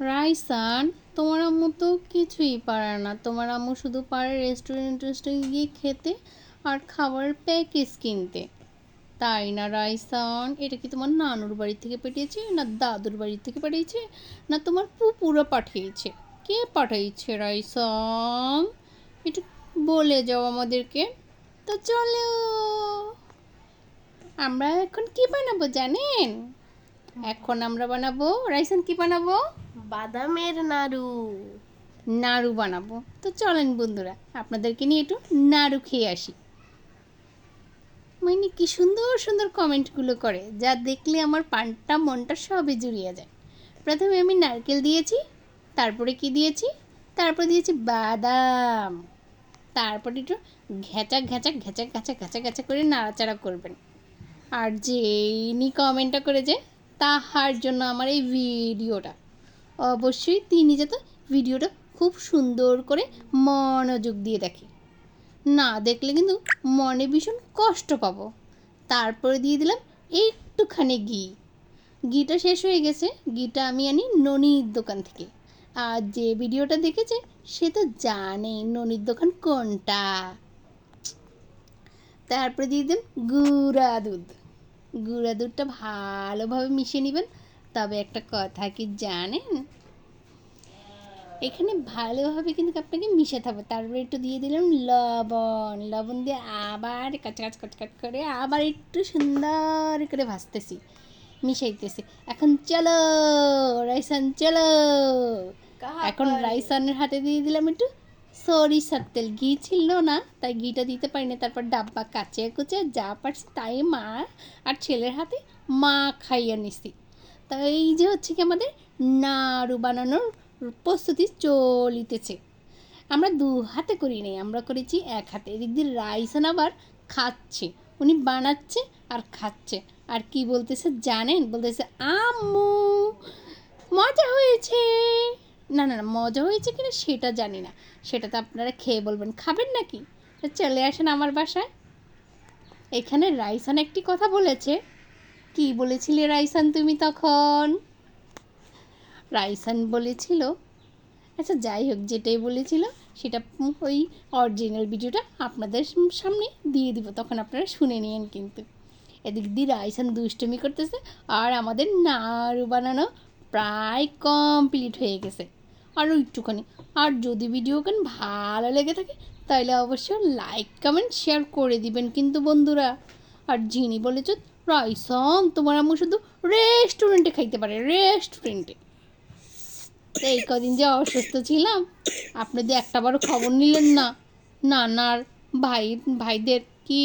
রাইসান তোমার আম্মু তো কিছুই পারে না। তোমার আম্মু শুধু পারে রেস্টুরেন্ট টেস্টুরেন্ট গিয়ে খেতে আর খাবারের প্যাকেজ কিনতে। তাই না রাইসান এটা কি তোমার নানুর বাড়ি থেকে পাঠিয়েছে না দাদুর বাড়ি থেকে পাঠিয়েছে না তোমার পুপুরা পাঠিয়েছে? কে পাঠিয়েছে রাইসান একটু বলে যাও আমাদেরকে। তো চলো। আমরা এখন কি বানাবো জানেন? এখন আমরা বানাবো রাইসান কি বানাবো? বাদামের নাড়ু। নাড়ু বানাবো। তো চলেন বন্ধুরা, আপনাদেরকে নিয়ে একটু নাড়ু খেয়ে আসি। মানে কি সুন্দর সুন্দর কমেন্টগুলো করে, যা দেখলে আমার পানটা মনটা সবই জুড়িয়ে যায়। প্রথমে আমি নারকেল দিয়েছি, তারপরে কি দিয়েছি? তারপর দিয়েছি বাদাম। তারপরে একটু ঘেঁচা ঘেঁচা ঘেঁচা ঘেঁচা ঘেঁচা ঘেঁচা করে নাড়াচাড়া করবেন। আর যেইনি কমেন্টটা করেছে, তাহার জন্য আমার এই ভিডিওটা। অবশ্যই তিনি যাতে ভিডিওটা খুব সুন্দর করে মনোযোগ দিয়ে দেখে। না দেখলে কিন্তু মনে ভীষণ কষ্ট পাবো। তারপরে দিয়ে দিলাম একটুখানি ঘি। ঘিটা শেষ হয়ে গেছে, ঘিটা আমি আনি ননির দোকান থেকে। আর যে ভিডিওটা দেখেছে, সে তো জানে ননির দোকান কোনটা। তারপরে দিয়ে দিন গুঁড়া দুধ। গুঁড়া দুধটা ভালোভাবে মিশিয়ে নেবেন। তবে একটা কথা কি জানেন? এখানে ভালোভাবে কিন্তু আপনাকে মিশাতে হবে। তারপরে একটু দিয়ে দিলাম লবণ। লবণ দিয়ে আবার কাচ কাচ কাচ কাচ করে আবার একটু সুন্দর করে ভাজতেছি। মিশাইতেছি। এখন চলো রাইসান চলো। এখন রাইসানের হাতে দিয়ে দিলাম একটু সরিষার তেল। ঘি ছিল না তাই ঘিটা দিতে পারিনি। তারপর ডাব্বা কাচে কুচে যা পারছি তাই মা আর ছেলের হাতে মা খাইয়ে নিছি। তাই এই যে হচ্ছে কি আমাদের নাড়ু বানানোর প্রস্তুতি চলিতেছে। আমরা দু হাতে করি নাই, আমরা করেছি এক হাতে। এদিক দিয়ে রাইসান আবার খাচ্ছে, উনি বানাচ্ছে আর খাচ্ছে। আর কি বলতেছে জানেন? বলতেছে, আম্মু, মজা হয়েছে। না না না, মজা হয়েছে কিনা সেটা জানি না। সেটা তো আপনারা খেয়ে বলবেন। খাবেন নাকি? চলে আসেন আমার বাসায়। এখানে রাইসান একটি কথা বলেছে কি বলেছিলে রাইসান তুমি তখন? রাইসান বলেছিল আচ্ছা যাই হোক, যেটাই বলেছিল সেটা ওই অরিজিনাল ভিডিওটা আপনাদের সামনে দিয়ে দিব, তখন আপনারা শুনে নিন কিন্তু। এদিক দিয়ে রাইসান দুষ্টুমি করতেছে আর আমাদের নাড়ু বানানো প্রায় কমপ্লিট হয়ে গেছে। আরও একটুখানি আর যদি ভিডিও কেন ভালো লেগে থাকে, তাহলে অবশ্যই লাইক কমেন্ট শেয়ার করে দিবেন কিন্তু বন্ধুরা। আর যিনি বলেছ রাইসন তোমার আম্মু শুধু রেস্টুরেন্টে খাইতে পারে রেস্টুরেন্টে এই কদিন যে অসুস্থ ছিলাম আপনি যে একটাবারও খবর নিলেন না। নানার ভাই, ভাইদের কি